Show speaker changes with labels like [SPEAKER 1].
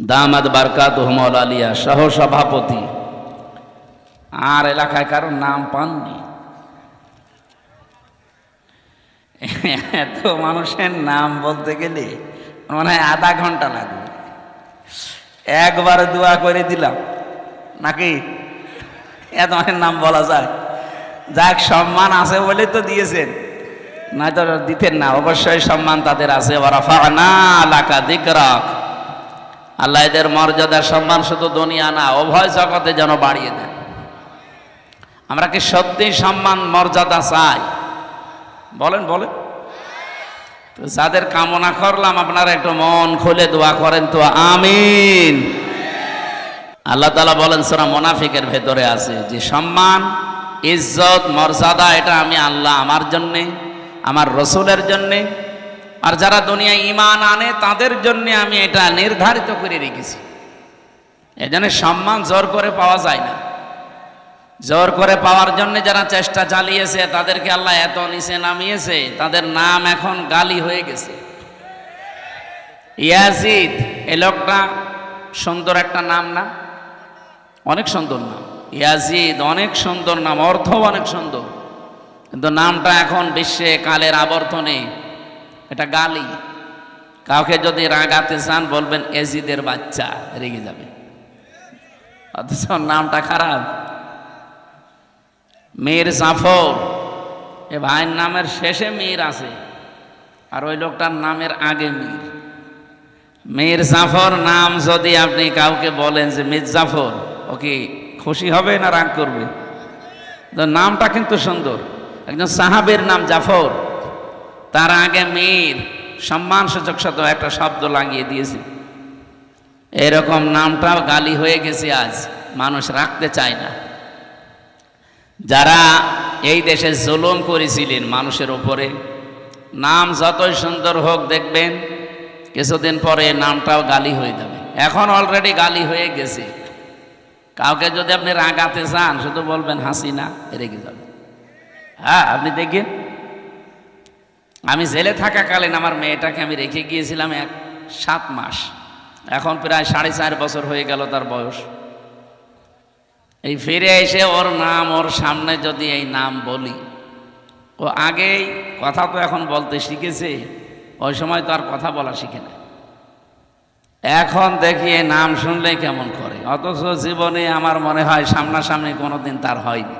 [SPEAKER 1] দামাদ বারকাত হুমল আলিয়া সহ সভাপতি আর এলাকায় কারও নাম পাননি। এত মানুষের নাম বলতে গেলে মনে হয় আধা ঘণ্টা লাগবে। একবার দোয়া করে দিলাম। নাকি? এত অনেক নাম বলা যায়। যাক, সম্মান আছে বলে তো দিয়েছেন। নয়তো দিতেন না, অবশ্যই সম্মান তাদের আছে। ওরাফানা লাকা দিকরাক। আল্লাহ এদের মর্যাদা, সম্মান শুধু দুনিয়া না অভয় জগতে যেন বাড়িয়ে দেন আমরা কি সত্যি সম্মান, মর্যাদা চাই? বলেন বলেন। তো যাদের কামনা করলাম, আপনারা একটু মন খুলে দোয়া করেন তো, আমিন। আল্লাহ তালা বলেন সোনা মোনাফিকের ভেতরে আছে যে সম্মান, ইজ্জত, মর্যাদা, এটা আমি আল্লাহ আমার জন্যে, আমার রসুলের জন্যে আর যারা দুনিয়ায় ইমান আনে, তাদের জন্য আমি এটা নির্ধারিত করে রেখেছি। এজন্য সম্মান জোর করে পাওয়া যায় না। জোর করে পাওয়ার জন্য যারা চেষ্টা চালিয়েছে, তাদেরকে আল্লাহ এত নিচে নামিয়েছে, তাদের নাম এখন গালি হয়ে গেছে। ইয়াজিদ, এ লোকটা সুন্দর একটা নাম না? অনেক সুন্দর নাম। ইয়াজিদ, অনেক সুন্দর নাম অর্থ অনেক সুন্দর। কিন্তু নামটা এখন বিশ্বে কালের আবর্তনে এটা গালি। কাউকে যদি রাগাতে চান, বলবেন এজিদের বাচ্চা, রেগে যাবে। অথচ নামটা খারাপ। মীর জাফর, এ ভাইয়ের নামের শেষে মীর আছে, আর ওই লোকটার নামের আগে মীর। মীর জাফর নাম যদি আপনি কাউকে বলেন যে মীর জাফর, ও কি খুশি হবে না রাগ করবে? নামটা কিন্তু সুন্দর। একজন সাহাবের নাম জাফর। তার আগে মেয়ের সম্মান সূচক শত একটা শব্দ লাগিয়ে দিয়েছে। এরকম নামটাও গালি হয়ে গেছে আজ, মানুষ রাখতে চায় না। যারা এই দেশে জুলুম করেছিলেন মানুষের ওপরে নাম যতই সুন্দর হোক দেখবেন, কিছুদিন পরে নামটাও গালি হয়ে যাবে। এখন অলরেডি গালি হয়ে গেছে। কাউকে যদি আপনি রাগাতে চান, শুধু বলবেন হাসি হাসিনা রেগে যাবে হ্যাঁ আপনি দেখেন। আমি জেলে থাকাকালীন আমার মেয়েটাকে আমি রেখে গিয়েছিলাম এক সাত মাস। এখন প্রায় সাড়ে চার বছর হয়ে গেল তার বয়স। এই ফিরে এসে ওর নাম, ওর সামনে যদি এই নাম বলি, ও আগেই কথা তো এখন বলতে শিখেছে, ওই সময় তো আর কথা বলা শিখে না। এখন দেখি এই নাম শুনলে কেমন করে। অথচ জীবনে আমার মনে হয় সামনাসামনি কোনোদিন তার হয়নি।